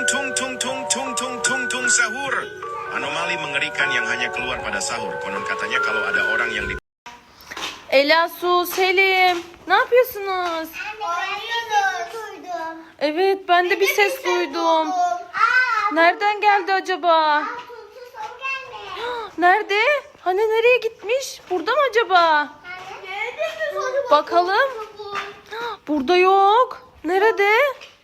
Tung tung tung tung tung tung tung tung sahur. Anomali mengerikan yang hanya keluar pada sahur. Konon katanya kalau ada orang yang di... Ela, Selim. Ne yapıyorsunuz? Evet ben de bir ses duydum. Nereden geldi acaba? Nerede? Hani nereye gitmiş? Burada mı acaba? Bakalım. Burada yok. Nerede?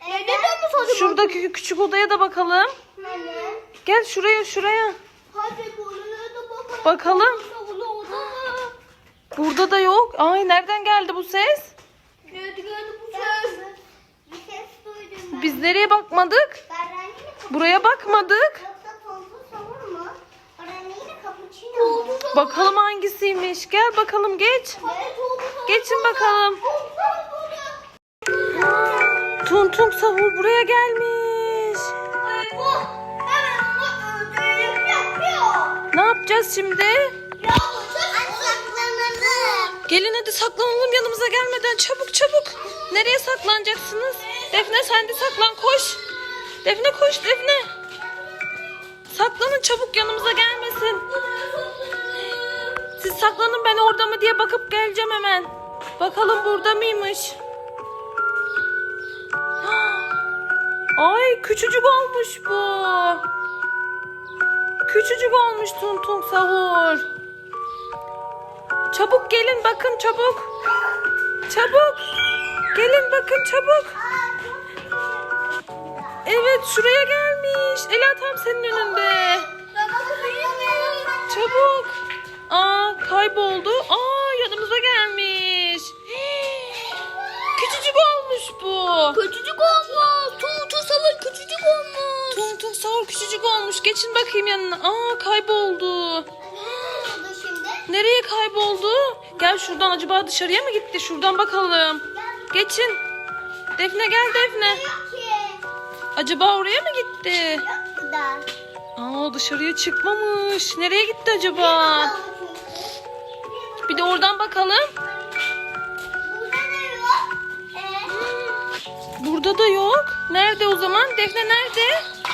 Nerede mi çocuk? Şuradaki küçük odaya da bakalım. Anne. Gel şuraya şuraya. Hadi buraya da bakalım. Bakalım. Burada da yok. Ay nereden geldi bu ses? Nerede geldi bu ses? Bir ses duydum ben. Biz nereye bakmadık? Buraya bakmadık. Bakalım hangisiymiş. Gel bakalım geç. Geçin bakalım. Tung Sahur buraya gelmiş. Ne yapacağız şimdi? Gelin hadi saklanalım yanımıza gelmeden çabuk çabuk. Nereye saklanacaksınız? Defne sen de saklan koş. Defne koş Defne. Saklanın çabuk yanımıza gelmesin. Siz saklanın ben orada mı diye bakıp geleceğim hemen. Bakalım burada mıymış? Ay küçücük olmuş bu. Küçücük olmuş Tung Sahur. Çabuk gelin bakın çabuk. Çabuk. Gelin bakın çabuk. Evet şuraya gelmiş. Ela tam senin önünde. Çabuk. Aa kayboldu. Aa yanımıza gelmiş. Küçücük olmuş bu. Küçücük olmuş. Tung tung sahur küçücük olmuş. Geçin bakayım yanına. Aa kayboldu. Ne şimdi? Nereye kayboldu? Gel şuradan acaba dışarıya mı gitti? Şuradan bakalım. Geçin. Defne gel Defne. Acaba oraya mı gitti? Yok da. Aa dışarıya çıkmamış. Nereye gitti acaba? Bir de oradan bakalım. Burada da yok. Nerede o zaman? Defne nerede? aa,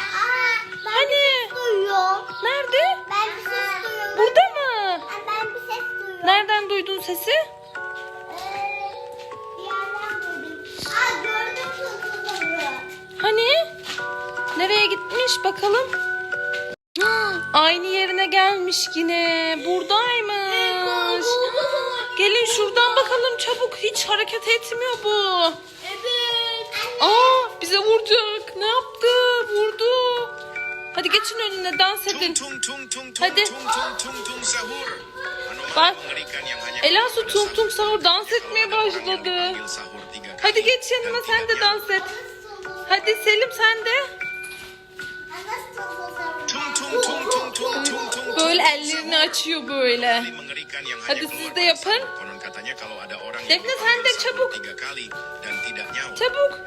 ben Hani? bir ses duyuyorum. Nerede? Ben bir ses duyuyorum. Burada mı? Ben, ben bir ses duyuyorum. Nereden duydun sesi? Ee, bir yerden duydum. Aa gördüm tuğçe Hani? Nereye gitmiş bakalım. Aynı yerine gelmiş yine. Buradaymış. Gelin şuradan bakalım çabuk. Hiç hareket etmiyor bu. Evet size vuracak. Ne yaptı? Vurdu. Hadi geçin önüne dans edin. Hadi. tung tung tung sahur. Tung tung sahur dans etmeye başladı. Hadi geç yanıma sen de dans et. Hadi Selim sen de. Böyle ellerini açıyor böyle. Hadi siz de yapın. Defne sen de çabuk. Çabuk.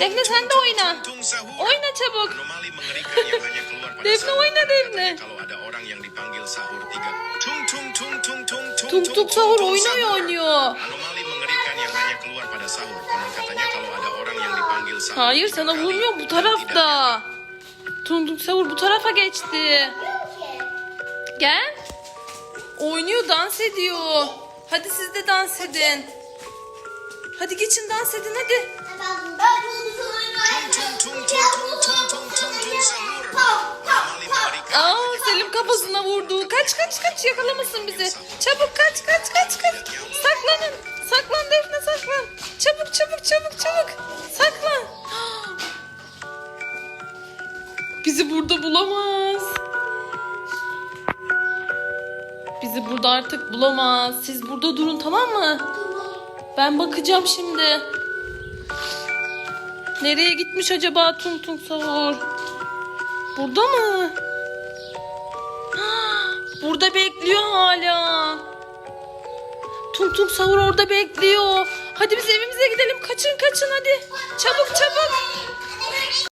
Defne sen de oyna. Oyna çabuk. Defne oyna Defne. Tung tung sahur oynuyor oynuyor. Hayır sana vurmuyor bu tarafta. Tung tung sahur bu tarafa geçti. Gel. Oynuyor dans ediyor. Hadi siz de dans edin. Hadi geçin dans edin hadi. Aa, Selim kafasına vurdu. Kaç kaç kaç yakalamasın bizi. Çabuk kaç kaç kaç kaç. Saklanın. Saklan Defne saklan. Çabuk çabuk çabuk çabuk. Saklan. Bizi burada bulamaz. Bizi burada artık bulamaz. Siz burada durun tamam mı? Ben bakacağım şimdi. Nereye gitmiş acaba Tung Sahur? Burada mı? Burada bekliyor hala. Tung Sahur orada bekliyor. Hadi biz evimize gidelim. Kaçın kaçın hadi. Çabuk çabuk.